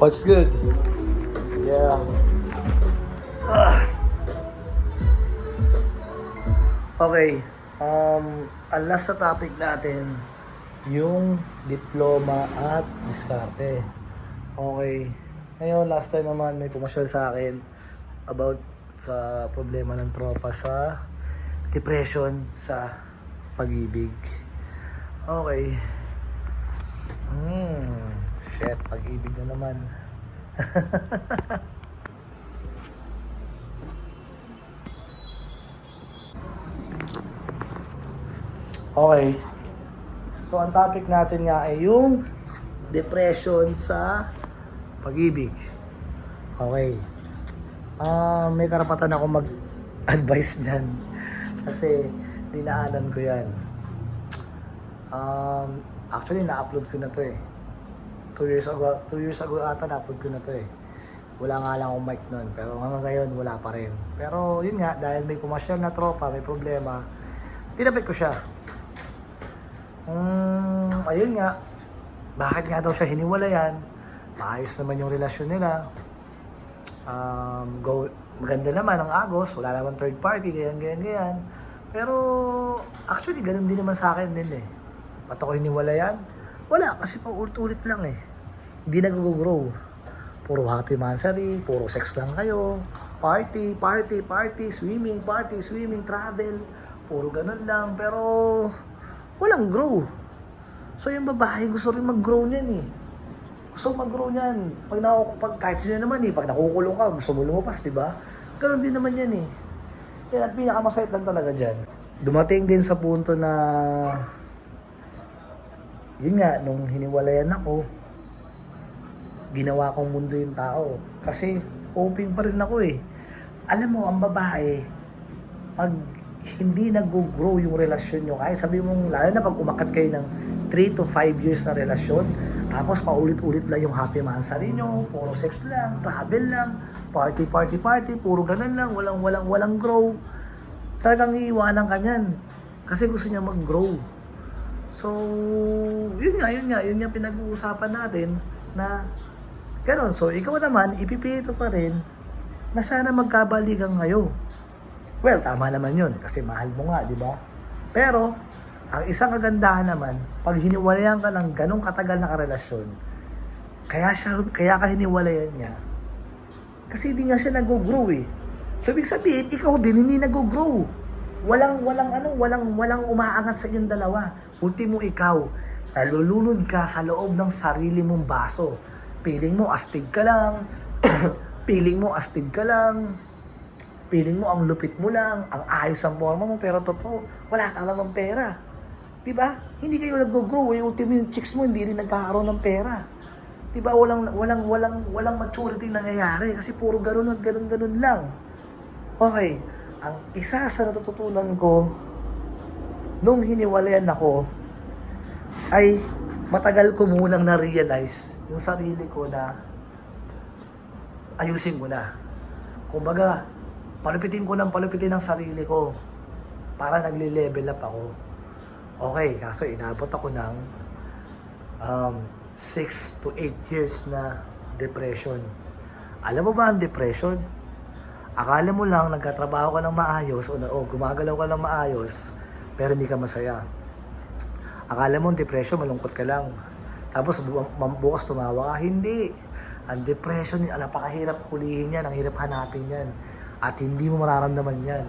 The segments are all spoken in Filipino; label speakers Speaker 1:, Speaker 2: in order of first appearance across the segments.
Speaker 1: What's good? Yeah. Ah. Okay. Um, ang last sa topic natin, yung diploma at diskarte. Okay. Ngayon, last time naman may pumasyal sa akin about sa problema ng tropa sa depression sa pag-ibig. Okay. Hmm. Shit, pag-ibig na naman. okay. So, ang topic natin nga ay yung depression sa pag-ibig. Okay. Ah, may karapatan ako mag-advise dyan. Kasi, dinaanan ko yan. Um, actually, na-upload ko na to eh. Two years ago, two years ago ata na-upload ko na to eh. Wala nga lang akong mic nun. Pero hanggang ngayon, wala pa rin. Pero yun nga, dahil may kumasyal na tropa, may problema, tinapit ko siya. Um, ayun nga, bakit nga daw siya hiniwalayan? Maayos naman yung relasyon nila. Um, go, maganda naman ang Agos, wala naman third party, ganyan, ganyan, ganyan. Pero, actually, ganun din naman sa akin din eh. Ba't ako hiniwalayan? Wala, kasi pa ulit-ulit lang eh. Hindi nag-grow. Puro happy mansary, puro sex lang kayo. Party, party, party, swimming, party, swimming, travel. Puro ganun lang. Pero, walang grow. So yung babae gusto rin mag-grow niyan eh. Gusto mag-grow niyan. Pag nakukupag, kahit sino naman eh, pag nakukulong ka, gusto mo lumabas, di ba? Ganon din naman yan eh. Kaya ang pinakamasayit lang talaga dyan. Dumating din sa punto na, yun nga, nung hiniwalayan ako, ginawa kong mundo yung tao. Kasi open pa rin ako eh. Alam mo, ang babae, pag hindi nag-grow yung relasyon nyo, kaya sabi mong, lalo na pag umakat kayo ng 3 to 5 years na relasyon, tapos paulit-ulit lang yung happy mansary nyo, puro sex lang, travel lang, party, party, party, puro ganun lang, walang, walang, walang grow. Talagang iiwanan ka niyan. Kasi gusto niya mag-grow. So, yun nga, yun nga, yun nga pinag-uusapan natin na Ganon. So, ikaw naman, ipipito pa rin na sana magkabalikan kayo. Well, tama naman yun kasi mahal mo nga, di ba? Pero, ang isang kagandahan naman, pag hiniwalayan ka ng ganong katagal na karelasyon, kaya, siya, kaya ka hiniwalayan niya, kasi hindi nga siya nag-grow eh. So, ibig sabihin, ikaw din hindi nag-grow. Walang, walang ano, walang, walang umaangat sa inyong dalawa. Ultimo ikaw, nalulunod ka sa loob ng sarili mong baso. Piling mo, astig ka lang. Piling mo, astig ka lang. Piling mo, ang lupit mo lang. Ang ayos ang forma mo, pero totoo, wala ka namang pera. Diba? Hindi kayo nag-grow. Yung ultimo yung chicks mo, hindi rin nagkakaroon ng pera. Diba? Walang, walang, walang, walang maturity nangyayari. Kasi puro ganun at ganun, ganun lang. Okay. Ang isa sa natututunan ko nung hiniwalayan ako ay matagal ko munang na-realize yung sarili ko na ayusin ko na. Kumbaga, palupitin ko ng palupitin ang sarili ko para nagle-level up ako. Okay, kaso inabot ako ng um, 6 to 8 years na depression. Alam mo ba ang depression? Akala mo lang nagkatrabaho ka ng maayos o, o gumagalaw ka ng maayos pero hindi ka masaya. Akala mo ang depression, malungkot ka lang. Tapos bu- bu- bukas tumawa ka, hindi. Ang depression, napakahirap hulihin yan, ang hirap hanapin yan. At hindi mo mararamdaman yan.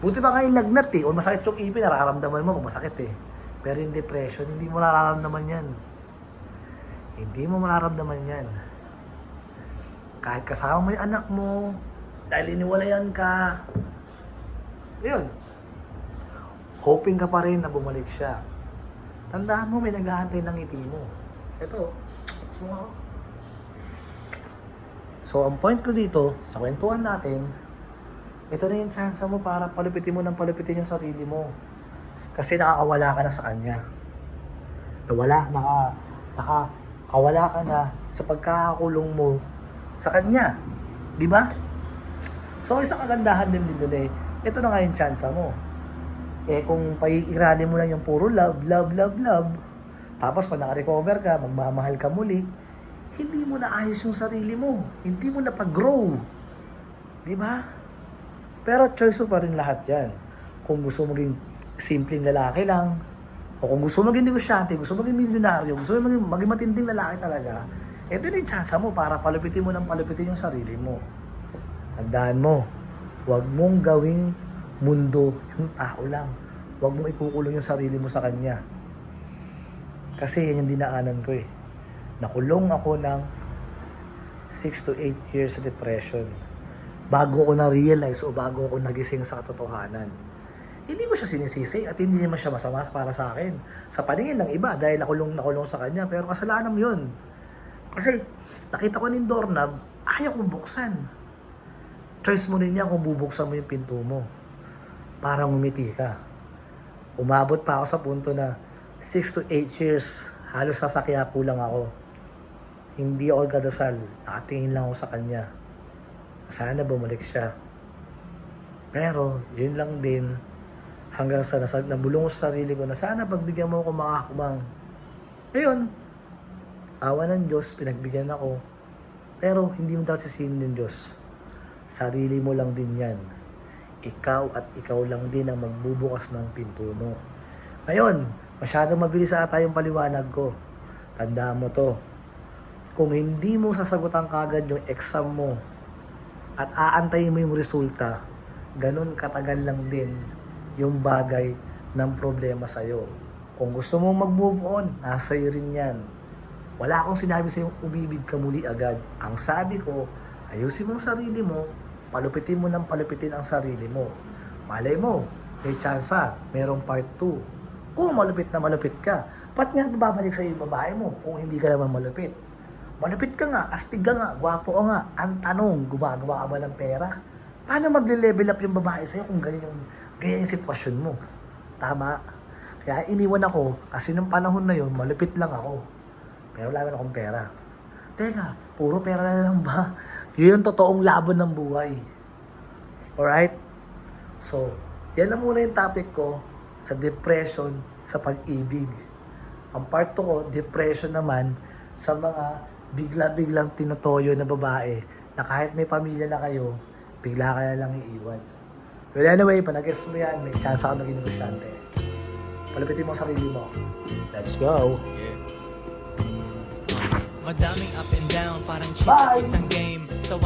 Speaker 1: Buti ba kayo lagnat eh, o masakit yung ipin, nararamdaman mo masakit eh. Pero yung depression, hindi mo nararamdaman yan. Hindi mo mararamdaman yan. Kahit kasama mo yung anak mo, dahil iniwalayan ka, yun. Hoping ka pa rin na bumalik siya. Tandaan mo, may naghahantay ng ngiti mo. Ito, mga So, ang point ko dito, sa kwentuhan natin, ito na yung chance mo para palupitin mo ng palupitin yung sarili mo. Kasi nakakawala ka na sa kanya. Nawala, naka, nakakawala ka na sa pagkakakulong mo sa kanya. Di ba? So, isang kagandahan din din eh, ito na nga yung chance mo. Eh, kung paiirali mo lang yung puro love, love, love, love, tapos pag naka-recover ka, magmamahal ka muli, hindi mo naayos yung sarili mo. Hindi mo na pag-grow. Di ba? Pero choice mo pa rin lahat yan. Kung gusto mo maging simpleng lalaki lang, o kung gusto maging negosyante, gusto maging milyonaryo, gusto maging, maging matinding lalaki talaga, ito na yung chance mo para palupitin mo ng palupitin yung sarili mo. Tandaan mo, huwag mong gawing mundo yung tao lang. Huwag mong ikukulong yung sarili mo sa kanya. Kasi yan yung dinaanan ko eh. Nakulong ako ng 6 to 8 years sa depression. Bago ko na-realize o bago ako nagising sa katotohanan. Hindi ko siya sinisisi at hindi naman siya masama para sa akin. Sa paningin ng iba dahil nakulong nakulong sa kanya. Pero kasalanan mo yun. Kasi nakita ko ng doorknob, ayaw kong buksan. Choice mo rin yan kung bubuksan mo yung pinto mo. Para ngumiti ka. Umabot pa ako sa punto na 6 to 8 years, halos sasakya po lang ako. Hindi ako gadasal. Nakatingin lang ako sa kanya. Sana bumalik siya. Pero, yun lang din, hanggang sa nasa, nabulong ko sa sarili ko na sana pagbigyan mo ako makakumang. Ngayon, awa ng Diyos, pinagbigyan ako. Pero, hindi mo dapat sisihin ng Diyos. Sarili mo lang din yan. Ikaw at ikaw lang din ang magbubukas ng pinto mo. Ngayon, masyadong mabilis ata yung paliwanag ko. Tandaan mo to. Kung hindi mo sasagutan kagad yung exam mo at aantayin mo yung resulta, ganun katagal lang din yung bagay ng problema sa'yo. Kung gusto mong mag-move on, nasa iyo rin yan. Wala akong sinabi sa'yo umibig ka muli agad. Ang sabi ko, ayusin mo sarili mo, palupitin mo ng palupitin ang sarili mo. Malay mo, may tsansa, merong part 2. Kung malupit na malupit ka, ba't nga babalik sa yung babae mo kung hindi ka naman malupit? Malupit ka nga, astig ka nga, gwapo ka nga. Ang tanong, gumagawa ka ba ng pera? Paano magle-level up yung babae sa'yo kung ganyan yung, ganyan yung sitwasyon mo? Tama. Kaya iniwan ako kasi nung panahon na yun, malupit lang ako. Pero wala akong pera. Teka, puro pera na lang ba? Yun yung totoong laban ng buhay. Alright? So, yan na muna yung topic ko sa depression sa pag-ibig. Ang part 2 ko, depression naman sa mga bigla-biglang tinotoyo na babae na kahit may pamilya na kayo, bigla ka lang iiwan. Well, anyway, palagis mo yan, may chance ako maging negosyante. Palupitin mo sarili mo. Let's go!
Speaker 2: Madaming up and down, parang
Speaker 1: Bye!
Speaker 2: cheat isang game. So